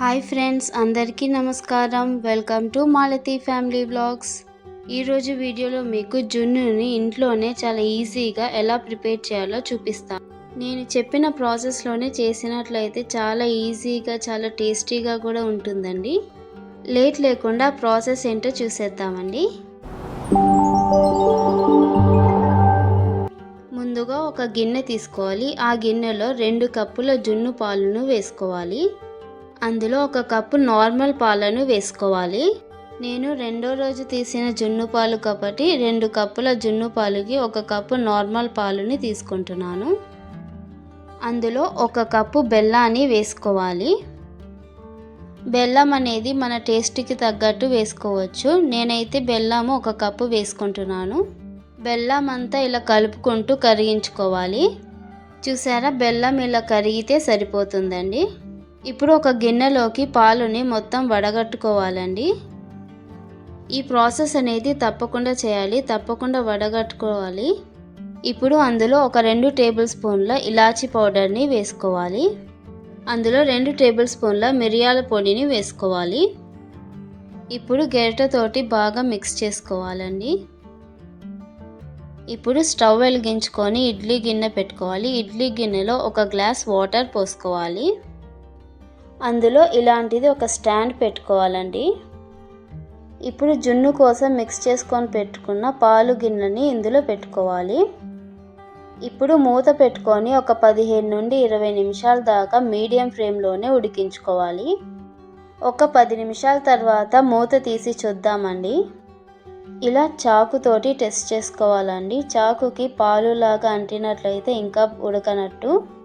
Hi friends అందరికీ నమస్కారం. Welcome to Malathi family blogs ఈరోజు వీడియోలో మీకు జున్నుని ఇంట్లోనే చాలా ఈజీగా ఎలా ప్రిపేర్ చేయాలో చూపిస్తాను. నేను చెప్పిన ప్రాసెస్లోనే చేసినట్లయితే చాలా ఈజీగా చాలా టేస్టీగా కూడా ఉంటుందండి. లేట్ లేకుండా ప్రాసెస్ ఏంటో చూసేద్దామండి. ముందుగా ఒక గిన్నె తీసుకోవాలి. ఆ గిన్నెలో రెండు కప్పుల జున్ను పాలను వేసుకోవాలి. అందులో ఒక కప్పు నార్మల్ పాలను వేసుకోవాలి. నేను రెండో రోజు తీసిన జున్ను పాలు కాబట్టి రెండు కప్పుల జున్ను పాలుకి ఒక కప్పు నార్మల్ పాలుని తీసుకుంటున్నాను. అందులో ఒక కప్పు బెల్లాన్ని వేసుకోవాలి. బెల్లం అనేది మన టేస్ట్కి తగ్గట్టు వేసుకోవచ్చు. నేనైతే బెల్లము ఒక కప్పు వేసుకుంటున్నాను. బెల్లం అంతా ఇలా కలుపుకుంటూ కరిగించుకోవాలి. చూసారా? బెల్లం ఇలా కరిగితే సరిపోతుందండి. ఇప్పుడు ఒక గిన్నెలోకి పాలుని మొత్తం వడగట్టుకోవాలండి. ఈ ప్రాసెస్ అనేది తప్పకుండా చేయాలి తప్పకుండా వడగట్టుకోవాలి. ఇప్పుడు అందులో ఒక రెండు టేబుల్ స్పూన్ల ఇలాచీ పౌడర్ని వేసుకోవాలి. అందులో రెండు టేబుల్ స్పూన్ల మిరియాల పొడిని వేసుకోవాలి. ఇప్పుడు గెరటతోటి బాగా మిక్స్ చేసుకోవాలండి. ఇప్పుడు స్టవ్ వెలిగించుకొని ఇడ్లీ గిన్నె పెట్టుకోవాలి. ఇడ్లీ గిన్నెలో ఒక గ్లాస్ వాటర్ పోసుకోవాలి. అందులో ఇలాంటిది ఒక స్టాండ్ పెట్టుకోవాలండి. ఇప్పుడు జున్ను కోసం మిక్స్ చేసుకొని పెట్టుకున్న పాలు గిన్నెని ఇందులో పెట్టుకోవాలి. ఇప్పుడు మూత పెట్టుకొని ఒక పదిహేను నుండి ఇరవై నిమిషాల దాకా మీడియం ఫ్లేమ్లోనే ఉడికించుకోవాలి. ఒక పది నిమిషాల తర్వాత మూత తీసి చూద్దామండి. ఇలా చాకుతోటి టెస్ట్ చేసుకోవాలండి. చాకుకి పాలులాగా అంటినట్లయితే ఇంకా ఉడకనట్టు.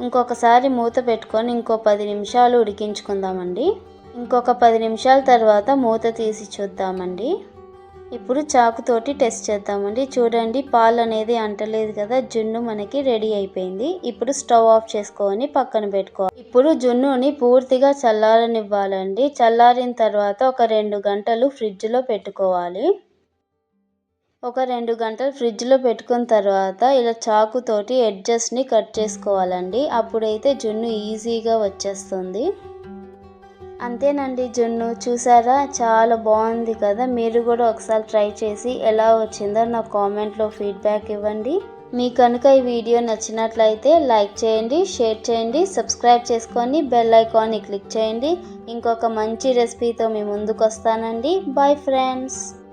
ఇంకొకసారి మూత పెట్టుకొని ఇంకో పది నిమిషాలు ఉడికించుకుందామండి. ఇంకొక పది నిమిషాల తర్వాత మూత తీసి చూద్దామండి. ఇప్పుడు చాకుతోటి టెస్ట్ చేద్దామండి. చూడండి పాలు అనేది అంటలేదు కదా జున్ను మనకి రెడీ అయిపోయింది. ఇప్పుడు స్టవ్ ఆఫ్ చేసుకొని పక్కన పెట్టుకోవాలి. ఇప్పుడు జున్నుని పూర్తిగా చల్లారనివ్వాలండి. చల్లారిన తర్వాత ఒక రెండు గంటలు ఫ్రిడ్జ్లో పెట్టుకోవాలి. ఒక రెండు గంటలు ఫ్రిడ్జ్లో పెట్టుకున్న తర్వాత ఇలా చాకుతోటి ఎడ్జస్ట్ని కట్ చేసుకోవాలండి. అప్పుడైతే జున్ను ఈజీగా వచ్చేస్తుంది. అంతేనండి జున్ను. చూసారా? చాలా బాగుంది కదా? మీరు కూడా ఒకసారి ట్రై చేసి ఎలా వచ్చిందో నా కామెంట్లో ఫీడ్బ్యాక్ ఇవ్వండి. మీ కనుక ఈ వీడియో నచ్చినట్లయితే లైక్ చేయండి షేర్ చేయండి సబ్స్క్రైబ్ చేసుకొని బెల్ ఐకాన్ని క్లిక్ చేయండి. ఇంకొక మంచి రెసిపీతో మీ ముందుకు వస్తానండి బాయ్ ఫ్రెండ్స్.